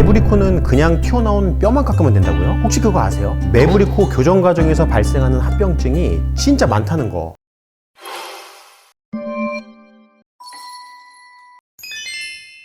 매부리코는 그냥 튀어나온 뼈만 깎으면 된다고요? 혹시 그거 아세요? 매부리코 교정 과정에서 발생하는 합병증이 진짜 많다는 거.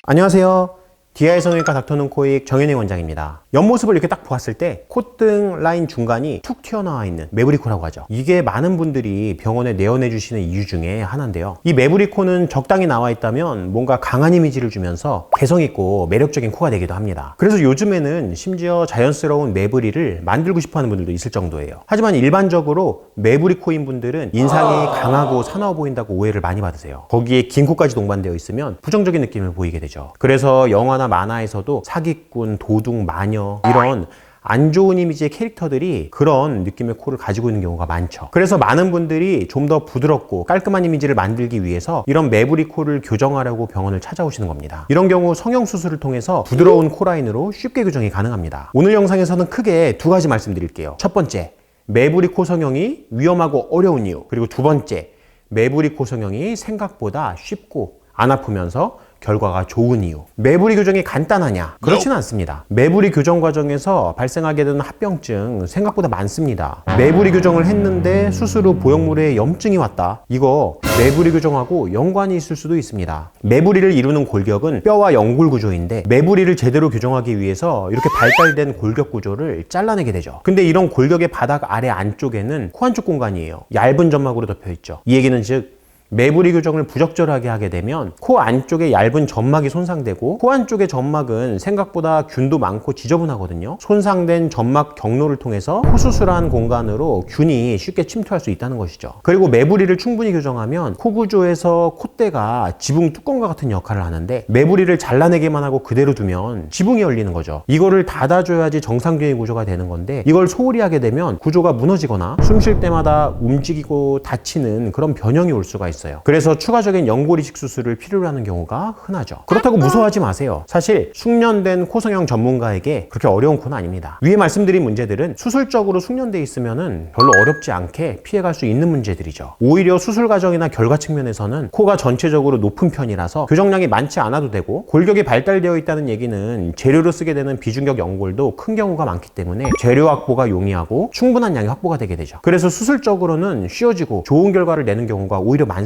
안녕하세요. 디아의 성형외과 닥터는 코익 정현희 원장입니다. 옆모습을 이렇게 딱 보았을 때 콧등 라인 중간이 툭 튀어나와 있는 매부리코라고 하죠. 이게 많은 분들이 병원에 내원해 주시는 이유 중에 하나인데요. 이 매부리코는 적당히 나와 있다면 뭔가 강한 이미지를 주면서 개성 있고 매력적인 코가 되기도 합니다. 그래서 요즘에는 심지어 자연스러운 매부리를 만들고 싶어 하는 분들도 있을 정도예요. 하지만 일반적으로 매부리코인 분들은 인상이 강하고 사나워 보인다고 오해를 많이 받으세요. 거기에 긴 코까지 동반되어 있으면 부정적인 느낌을 보이게 되죠. 그래서 영화나 만화에서도 사기꾼, 도둑, 마녀 이런 안 좋은 이미지의 캐릭터들이 그런 느낌의 코를 가지고 있는 경우가 많죠. 그래서 많은 분들이 좀 더 부드럽고 깔끔한 이미지를 만들기 위해서 이런 매부리 코를 교정하려고 병원을 찾아오시는 겁니다. 이런 경우 성형 수술을 통해서 부드러운 코라인으로 쉽게 교정이 가능합니다. 오늘 영상에서는 크게 두 가지 말씀드릴게요. 첫 번째, 매부리 코 성형이 위험하고 어려운 이유. 그리고 두 번째, 매부리 코 성형이 생각보다 쉽고 안 아프면서 결과가 좋은 이유. 매부리 교정이 간단하냐? 그렇지는 않습니다. 매부리 교정 과정에서 발생하게 되는 합병증 생각보다 많습니다. 매부리 교정을 했는데 수술 후 보형물에 염증이 왔다. 이거 매부리 교정하고 연관이 있을 수도 있습니다. 매부리를 이루는 골격은 뼈와 연골 구조인데 매부리를 제대로 교정하기 위해서 이렇게 발달된 골격 구조를 잘라내게 되죠. 근데 이런 골격의 바닥 아래 안쪽에는 코 안쪽 공간이에요. 얇은 점막으로 덮여 있죠. 이 얘기는 즉 매부리 교정을 부적절하게 하게 되면 코 안쪽에 얇은 점막이 손상되고 코 안쪽의 점막은 생각보다 균도 많고 지저분하거든요. 손상된 점막 경로를 통해서 코 수술한 공간으로 균이 쉽게 침투할 수 있다는 것이죠. 그리고 매부리를 충분히 교정하면 코 구조에서 콧대가 지붕 뚜껑과 같은 역할을 하는데 매부리를 잘라내기만 하고 그대로 두면 지붕이 열리는 거죠. 이거를 닫아줘야지 정상적인 구조가 되는 건데 이걸 소홀히 하게 되면 구조가 무너지거나 숨 쉴 때마다 움직이고 다치는 그런 변형이 올 수가 있어요. 그래서 추가적인 연골 이식 수술을 필요로 하는 경우가 흔하죠. 그렇다고 무서워하지 마세요. 사실 숙련된 코성형 전문가에게 그렇게 어려운 코는 아닙니다. 위에 말씀드린 문제들은 수술적으로 숙련돼 있으면은 별로 어렵지 않게 피해갈 수 있는 문제들이죠. 오히려 수술 과정이나 결과 측면에서는 코가 전체적으로 높은 편이라서 교정량이 많지 않아도 되고 골격이 발달되어 있다는 얘기는 재료로 쓰게 되는 비중격 연골도 큰 경우가 많기 때문에 재료 확보가 용이하고 충분한 양이 확보가 되게 되죠. 그래서 수술적으로는 쉬워지고 좋은 결과를 내는 경우가 오히려 많습니다.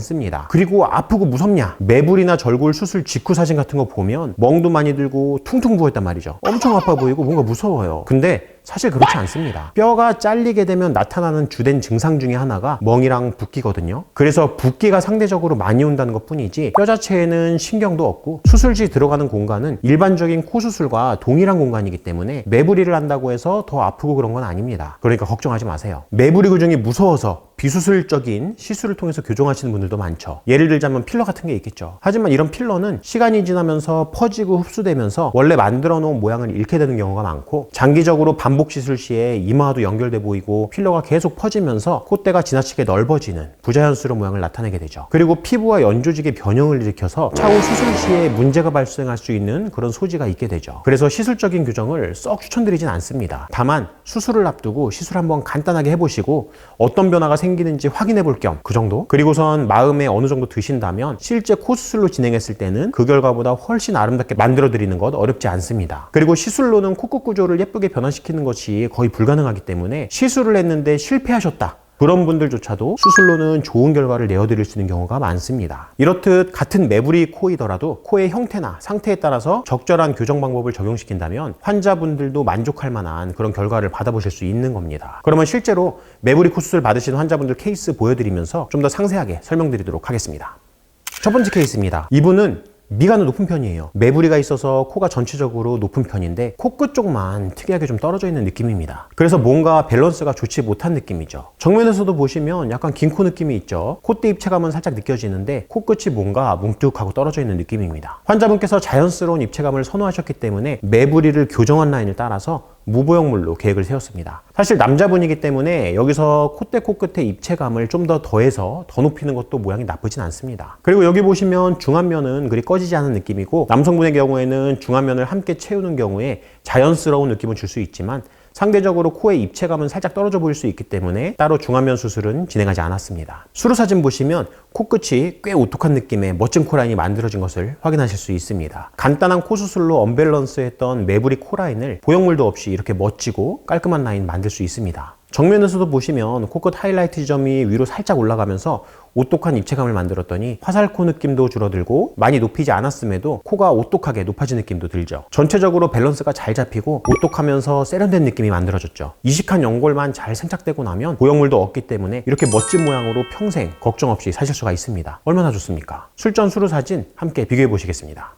그리고 아프고 무섭냐? 매불이나 절골 수술 직후 사진 같은 거 보면 멍도 많이 들고 퉁퉁 부었단 말이죠. 엄청 아파 보이고 뭔가 무서워요. 근데 사실 그렇지 않습니다. 뼈가 잘리게 되면 나타나는 주된 증상 중에 하나가 멍이랑 붓기거든요. 그래서 붓기가 상대적으로 많이 온다는 것 뿐이지 뼈 자체에는 신경도 없고 수술지 들어가는 공간은 일반적인 코 수술과 동일한 공간이기 때문에 매부리를 한다고 해서 더 아프고 그런 건 아닙니다. 그러니까 걱정하지 마세요. 매부리 교정이 무서워서 비수술적인 시술을 통해서 교정하시는 분들도 많죠. 예를 들자면 필러 같은 게 있겠죠. 하지만 이런 필러는 시간이 지나면서 퍼지고 흡수되면서 원래 만들어 놓은 모양을 잃게 되는 경우가 많고 장기적으로 반복 시술 시에 이마와도 연결돼 보이고 필러가 계속 퍼지면서 콧대가 지나치게 넓어지는 부자연스러운 모양을 나타내게 되죠. 그리고 피부와 연조직의 변형을 일으켜서 차후 수술 시에 문제가 발생할 수 있는 그런 소지가 있게 되죠. 그래서 시술적인 교정을 썩 추천드리진 않습니다. 다만 수술을 앞두고 시술 한번 간단하게 해보시고 어떤 변화가 생기는지 확인해 볼 겸 그 정도? 그리고선 마음에 어느 정도 드신다면 실제 코 수술로 진행했을 때는 그 결과보다 훨씬 아름답게 만들어 드리는 것 어렵지 않습니다. 그리고 시술로는 코끝 구조를 예쁘게 변화시키는 것이 거의 불가능하기 때문에 시술을 했는데 실패하셨다. 그런 분들조차도 수술로는 좋은 결과를 내어드릴 수 있는 경우가 많습니다. 이렇듯 같은 매부리 코이더라도 코의 형태나 상태에 따라서 적절한 교정 방법을 적용시킨다면 환자분들도 만족할 만한 그런 결과를 받아보실 수 있는 겁니다. 그러면 실제로 매부리 코 수술 받으신 환자분들 케이스 보여드리면서 좀 더 상세하게 설명드리도록 하겠습니다. 첫 번째 케이스입니다. 이분은 미간은 높은 편이에요. 매부리가 있어서 코가 전체적으로 높은 편인데 코끝 쪽만 특이하게 좀 떨어져 있는 느낌입니다. 그래서 뭔가 밸런스가 좋지 못한 느낌이죠. 정면에서도 보시면 약간 긴 코 느낌이 있죠. 콧대 입체감은 살짝 느껴지는데 코끝이 뭔가 뭉툭하고 떨어져 있는 느낌입니다. 환자분께서 자연스러운 입체감을 선호하셨기 때문에 매부리를 교정한 라인을 따라서 무보형물로 계획을 세웠습니다. 사실 남자분이기 때문에 여기서 콧대 코끝의 입체감을 좀 더 더해서 더 높이는 것도 모양이 나쁘진 않습니다. 그리고 여기 보시면 중안면은 그리 꺼지지 않은 느낌이고 남성분의 경우에는 중안면을 함께 채우는 경우에 자연스러운 느낌을 줄수 있지만 상대적으로 코의 입체감은 살짝 떨어져 보일 수 있기 때문에 따로 중안면 수술은 진행하지 않았습니다. 수로 사진 보시면 코끝이 꽤 오똑한 느낌의 멋진 코라인이 만들어진 것을 확인하실 수 있습니다. 간단한 코 수술로 언밸런스 했던 매부리 코라인을 보형물도 없이 이렇게 멋지고 깔끔한 라인 만들 수 있습니다. 정면에서도 보시면 코끝 하이라이트 지점이 위로 살짝 올라가면서 오똑한 입체감을 만들었더니 화살코 느낌도 줄어들고 많이 높이지 않았음에도 코가 오똑하게 높아진 느낌도 들죠. 전체적으로 밸런스가 잘 잡히고 오똑하면서 세련된 느낌이 만들어졌죠. 이식한 연골만 잘 생착되고 나면 보형물도 없기 때문에 이렇게 멋진 모양으로 평생 걱정 없이 사실 수가 있습니다. 얼마나 좋습니까? 술전 수루 사진 함께 비교해 보시겠습니다.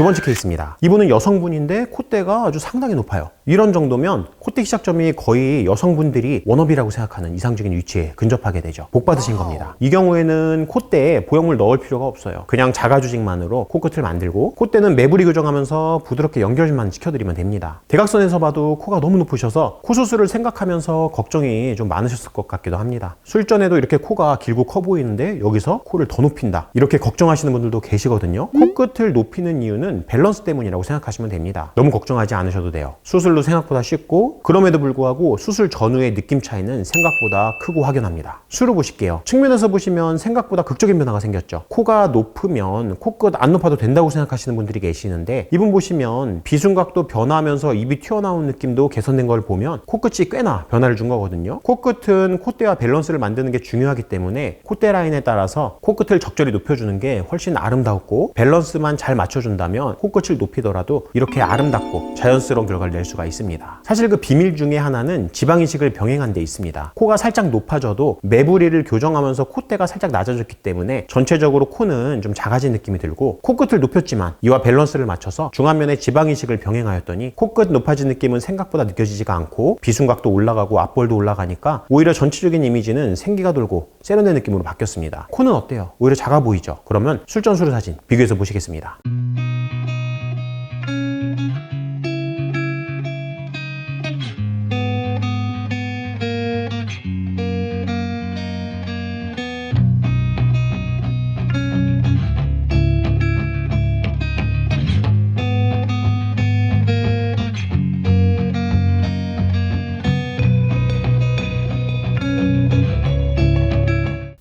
두 번째 케이스입니다. 이분은 여성분인데 콧대가 아주 상당히 높아요. 이런 정도면 콧대 시작점이 거의 여성분들이 워너비라고 생각하는 이상적인 위치에 근접하게 되죠. 복 받으신 겁니다. 이 경우에는 콧대에 보형물 넣을 필요가 없어요. 그냥 자가주직만으로 코끝을 만들고 콧대는 매부리 교정하면서 부드럽게 연결만 시켜드리면 됩니다. 대각선에서 봐도 코가 너무 높으셔서 코 수술을 생각하면서 걱정이 좀 많으셨을 것 같기도 합니다. 술전에도 이렇게 코가 길고 커 보이는데 여기서 코를 더 높인다. 이렇게 걱정하시는 분들도 계시거든요. 코끝을 높이는 이유는 밸런스 때문이라고 생각하시면 됩니다. 너무 걱정하지 않으셔도 돼요. 수술도 생각보다 쉽고 그럼에도 불구하고 수술 전후의 느낌 차이는 생각보다 크고 확연합니다. 수로 보실게요. 측면에서 보시면 생각보다 극적인 변화가 생겼죠. 코가 높으면 코끝 안 높아도 된다고 생각하시는 분들이 계시는데 이분 보시면 비순각도 변화하면서 입이 튀어나온 느낌도 개선된 걸 보면 코끝이 꽤나 변화를 준 거거든요. 코끝은 콧대와 밸런스를 만드는 게 중요하기 때문에 콧대 라인에 따라서 코끝을 적절히 높여주는 게 훨씬 아름답고 밸런스만 잘 맞춰준다면 코끝을 높이더라도 이렇게 아름답고 자연스러운 결과를 낼 수가 있습니다. 사실 그 비밀 중에 하나는 지방 이식을 병행한 데 있습니다. 코가 살짝 높아져도 매부리를 교정하면서 콧대가 살짝 낮아졌기 때문에 전체적으로 코는 좀 작아진 느낌이 들고 코끝을 높였지만 이와 밸런스를 맞춰서 중안면에 지방 이식을 병행하였더니 코끝 높아진 느낌은 생각보다 느껴지지가 않고 비순각도 올라가고 앞볼도 올라가니까 오히려 전체적인 이미지는 생기가 돌고 세련된 느낌으로 바뀌었습니다. 코는 어때요? 오히려 작아 보이죠? 그러면 술전수루 사진 비교해서 보시겠습니다.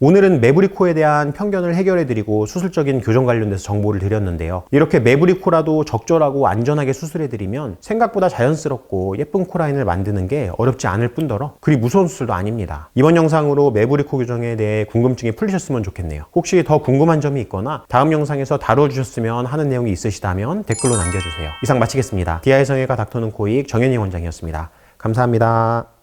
오늘은 매부리코에 대한 편견을 해결해드리고 수술적인 교정 관련돼서 정보를 드렸는데요. 이렇게 매부리코라도 적절하고 안전하게 수술해드리면 생각보다 자연스럽고 예쁜 코라인을 만드는 게 어렵지 않을 뿐더러 그리 무서운 수술도 아닙니다. 이번 영상으로 매부리코 교정에 대해 궁금증이 풀리셨으면 좋겠네요. 혹시 더 궁금한 점이 있거나 다음 영상에서 다뤄주셨으면 하는 내용이 있으시다면 댓글로 남겨주세요. 이상 마치겠습니다. 디아의 성형외과 닥터는 코익 정현희 원장이었습니다. 감사합니다.